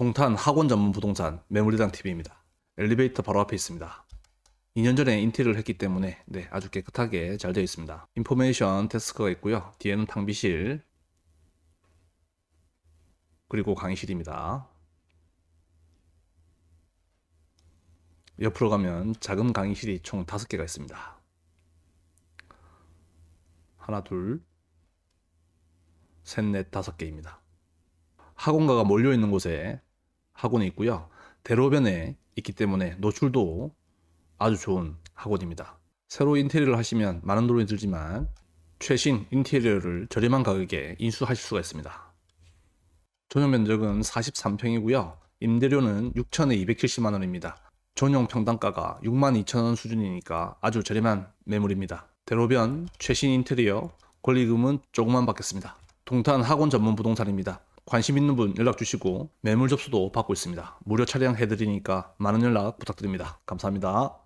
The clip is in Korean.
동탄 학원 전문 부동산 매물대장 TV입니다. 엘리베이터 바로 앞에 있습니다. 2년 전에 인테리어를 했기 때문에 네, 아주 깨끗하게 잘 되어 있습니다. 인포메이션 데스크가 있고요. 뒤에는 탕비실 그리고 강의실입니다. 옆으로 가면 작은 강의실이 총 5개가 있습니다. 하나, 둘, 셋, 넷, 다섯 개입니다. 학원가가 몰려 있는 곳에 학원이 있고요. 대로변에 있기 때문에 노출도 아주 좋은 학원입니다. 새로 인테리어를 하시면 많은 돈이 들지만 최신 인테리어를 저렴한 가격에 인수하실 수가 있습니다. 전용 면적은 43평이고요. 임대료는 6천에 270만 원입니다. 전용 평당가가 6만 2천 원 수준이니까 아주 저렴한 매물입니다. 대로변 최신 인테리어 권리금은 조금만 받겠습니다. 동탄 학원 전문 부동산입니다. 관심 있는 분 연락 주시고 매물 접수도 받고 있습니다. 무료 촬영 해드리니까 많은 연락 부탁드립니다. 감사합니다.